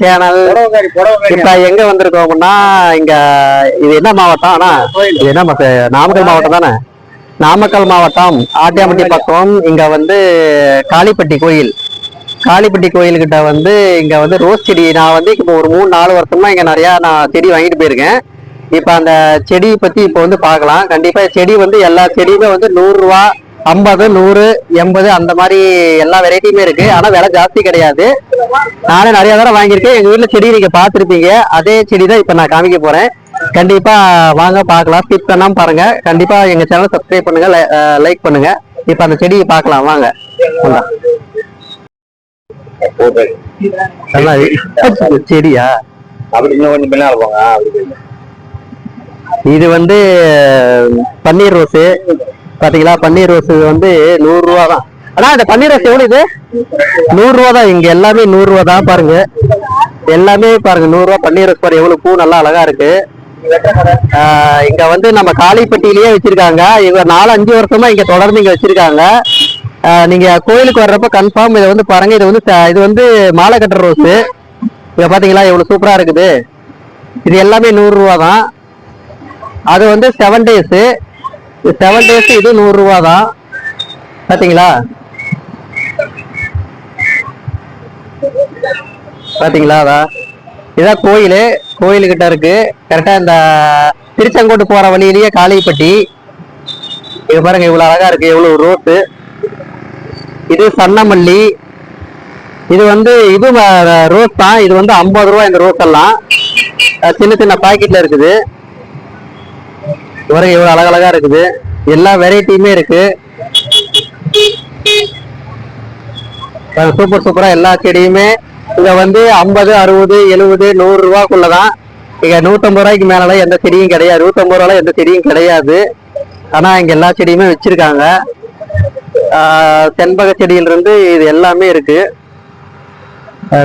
Channel. இப்ப எங்க வந்திருக்கோம்னா இங்க இது என்ன மாவட்டம் ஆனா இது என்ன நாமக்கல் மாவட்டம் தானே? நாமக்கல் மாவட்டம் ஆட்டியாம்பட்டி பக்கம் இங்க வந்து காளிப்பட்டி கோயில். காளிப்பட்டி கோயில்கிட்ட வந்து இங்க வந்து ரோஸ் செடி நான் வந்து இப்போ ஒரு மூணு நாலு வருஷமா இங்க நிறைய நான் செடி வாங்கிட்டு போயிருக்கேன். இப்ப அந்த செடி பத்தி இப்போ வந்து பார்க்கலாம். கண்டிப்பா செடி வந்து எல்லா செடியுமே வந்து நூறு ரூபா ஐம்பது நூறு எண்பது அந்த மாதிரி எல்லா வெரைட்டியுமே இருக்கு. ஆனா விலை ஜாஸ்தி கிடையாது. நானே நிறைய தடவை வாங்கியிருக்கேன். எங்க வீட்ல செடி நீங்க பார்த்திருப்பீங்க. அதே செடி தான் இப்ப நான் காமிக்க போறேன். கண்டிப்பா வாங்க பார்க்கலாம். ஸ்கிப் பண்ணாம பாருங்க. கண்டிப்பா எங்க சேனல் சப்ஸ்கிரைப் பண்ணுங்க. லைக் பண்ணுங்க. இப்ப அந்த செடியை பார்க்கலாம். வாங்க. செடியா. இது வந்து பன்னீர் ரோஸு. பாத்தீங்களா? பன்னீர் ரோஸ் வந்து நூறு ரூபா தான். ஆனா இந்த பன்னீர் ரோஸ் எவ்வளவு இது? நூறு ரூபா தான். இங்க எல்லாமே நூறு ரூபா தான் பாருங்க. எல்லாமே பாருங்க நூறு ரூபா பன்னீர் ரோஸ் பாருங்க. எவ்வளவு பூ நல்லா அழகா இருக்கு. இங்க வந்து நம்ம காளிப்பட்டியிலேயே வச்சிருக்காங்க. இவங்க நாலு அஞ்சு வருஷமா இங்க தொடர்ந்து இங்க வச்சிருக்காங்க. நீங்க கோயிலுக்கு வர்றப்ப கன்ஃபார்ம் இதை வந்து பாருங்க. இது வந்து இது வந்து மாலை கட்டுற ரோஸ். இங்க பாத்தீங்களா? எவ்வளவு சூப்பரா இருக்குது. இது எல்லாமே நூறு ரூபா தான். அது வந்து செவன் டேஸ் செவன் டேஸ் இது நூறு ரூபா தான் பாத்தீங்களா? பாத்தீங்களா அதான் இதான் கோயில். கோயிலுக்கிட்ட இருக்கு. கரெக்டா இந்த திருச்செங்கோட்டு போற வழியிலேயே காளிப்பட்டி. இது பாருங்க இவ்வளவு அழகா இருக்கு. எவ்வளோ ரோட்டு இது சன்னமல்லி. இது வந்து இது ரோஸ் தான். இது வந்து ஐம்பது ரூபா இந்த ரோஸ் எல்லாம். சின்ன சின்ன பாக்கெட்ல இருக்குது. பாருங்க இவ்வளவு அழகழகா இருக்குது. எல்லா வெரைட்டியுமே இருக்கு. சூப்பர் சூப்பரா எல்லா செடியுமே. இங்க வந்து ஐம்பது அறுபது எழுபது நூறு ரூபாக்குள்ளதான். இங்க நூத்தம்பது ரூபாய்க்கு மேலலாம் எந்த செடியும் கிடையாது. நூத்தம்பது ரூபாய் எந்த செடியும் கிடையாது. ஆனா இங்க எல்லா செடியுமே வச்சிருக்காங்க. ஆஹ் செண்பக செடியில இருந்து இது எல்லாமே இருக்கு.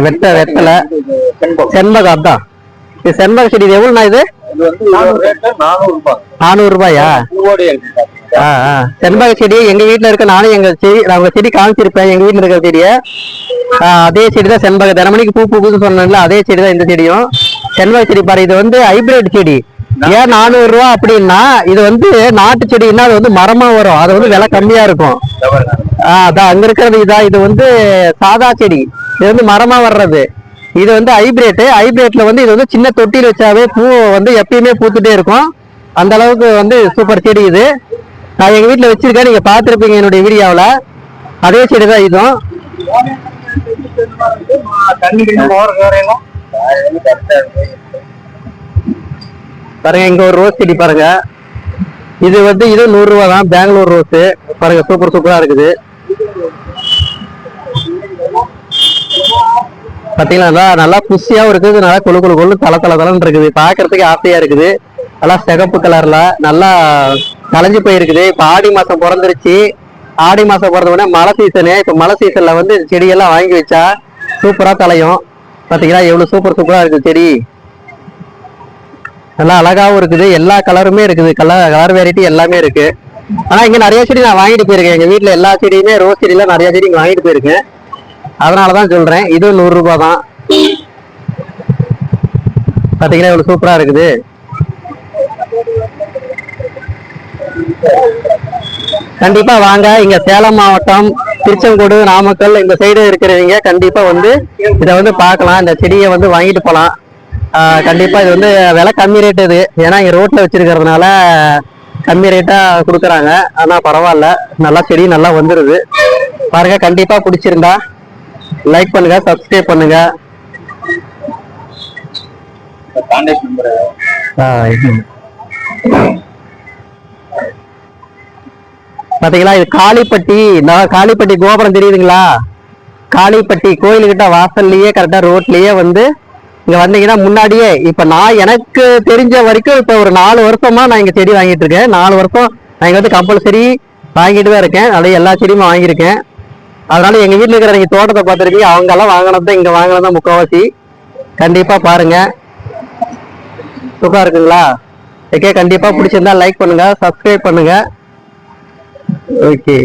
வெட்ட வெத்தலை செண்பகம் அதான். இது செண்பக செடி இது எவ்வளவுண்ணா இது? நானூறு ரூபாய். செண்பக செடி எங்க வீட்ல இருக்க நானும் எங்க செடி நான் உங்க செடி காமிச்சிருப்பேன். எங்க வீட்ல இருக்கிற செடிய. ஆ, அதே செடி தான் செண்பக தினமணிக்கு பூ பூக்குது சொன்னேன்ல அதே செடி தான் இந்த செடியும். செண்பக செடி பாரு இது வந்து ஹைபிரிட் செடி. ஏன் நானூறு ரூபா அப்படின்னா இது வந்து நாட்டு செடின்னா அது வந்து மரமா வரும். அது வந்து விலை கம்மியா இருக்கும். அதான் அங்க இருக்கிறது இதா இது வந்து சாதா செடி. இது வந்து மரமா வர்றது. இது வந்து ஹைபிரேட் ஹைபிரேட்ல வந்து இது வந்து சின்ன தொட்டியில் வச்சாவே பூ வந்து எப்பயுமே பூத்துட்டே இருக்கும். அந்த அளவுக்கு வந்து சூப்பர் செடி இது. நான் எங்க வீட்டில் வச்சிருக்கேன். நீங்க பார்த்துருப்பீங்க என்னுடைய வீடியோவில். அதே செடி தான் இதுவும். பாருங்க இங்க ஒரு ரோஸ் செடி பாருங்க. இது வந்து இது நூறுரூவா தான் பெங்களூர் ரோஸ் பாருங்க சூப்பர் சூப்பரா இருக்குது. பாத்தீங்களா நல்லா நல்லா புஷியாவும் இருக்குது. நல்லா கொழு கொழு கொழு தல தல தலன்னு இருக்குது. பாக்குறதுக்கு ஆசையா இருக்குது. நல்லா சிகப்பு கலர்ல நல்லா கலைஞ்சு போயிருக்குது. இப்ப ஆடி மாசம் பிறந்துருச்சு. ஆடி மாசம் பிறந்த உடனே மழை சீசனு இப்ப மழை சீசன்ல வந்து செடியெல்லாம் வாங்கி வச்சா சூப்பரா தலையும் பாத்தீங்களா? எவ்வளவு சூப்பர் சூப்பரா இருக்குது செடி. நல்லா அழகாவும் இருக்குது. எல்லா கலருமே இருக்குது. கலர் கலர் வெரைட்டி எல்லாமே இருக்கு. ஆனா இங்க நிறைய செடி நான் வாங்கிட்டு போயிருக்கேன். எங்க வீட்டில் எல்லா செடியுமே ரோஸ் செடியெல்லாம் நிறைய செடி இங்க வாங்கிட்டு போயிருக்கேன். அதனாலதான் சொல்றேன் இது நூறு ரூபாய் தான் பாத்தீங்கன்னா இவ்வளவு சூப்பரா இருக்குது. கண்டிப்பா வாங்க இங்க சேலம் மாவட்டம் திருச்செங்கோடு நாமக்கல் இந்த சைடு இருக்கிறவங்க கண்டிப்பா வந்து இதை வந்து பார்க்கலாம். இந்த செடியை வந்து வாங்கிட்டு போகலாம் கண்டிப்பா இது வந்து விலை கம்மி ரேட் இது. ஏன்னா இங்க ரோட்ல வச்சிருக்கிறதுனால கம்மி ரேட்டா கொடுக்குறாங்க. ஆனா பரவாயில்ல. நல்லா செடி நல்லா வந்துருது. பாருங்க கண்டிப்பா பிடிச்சிருந்தா லைக் பண்ணுங்க சப்ஸ்கிரைப் பண்ணுங்க. இது. பாத்தீங்களா இது காளிப்பட்டி நான் காளிப்பட்டி கோபுரம் தெரியுதுங்களா? காளிப்பட்டி கோயிலுக்கிட்ட வாசல்லையே கரெக்டா ரோட்லயே வந்து இங்க வந்தீங்கன்னா முன்னாடியே இப்ப நான் எனக்கு தெரிஞ்ச வரைக்கும் இப்ப ஒரு நாலு வருஷமா நான் இங்க செடி வாங்கிட்டு இருக்கேன். நாலு வருஷம் நான் இங்க வந்து கம்பல்சரி வாங்கிட்டு தான் இருக்கேன். அதே எல்லா செடியுமே வாங்கியிருக்கேன். அதனால எங்க வீட்டுல இருக்கிற நீங்க தோட்டத்தை பார்த்துருக்கீங்க அவங்க எல்லாம் வாங்கினது தான் இங்க வாங்கினது தான் முக்கால்வாசி கண்டிப்பா பாருங்க. சுகா இருக்குங்களா? ஓகே கண்டிப்பா பிடிச்சிருந்தா லைக் பண்ணுங்க சப்ஸ்கிரைப் பண்ணுங்க. ஓகே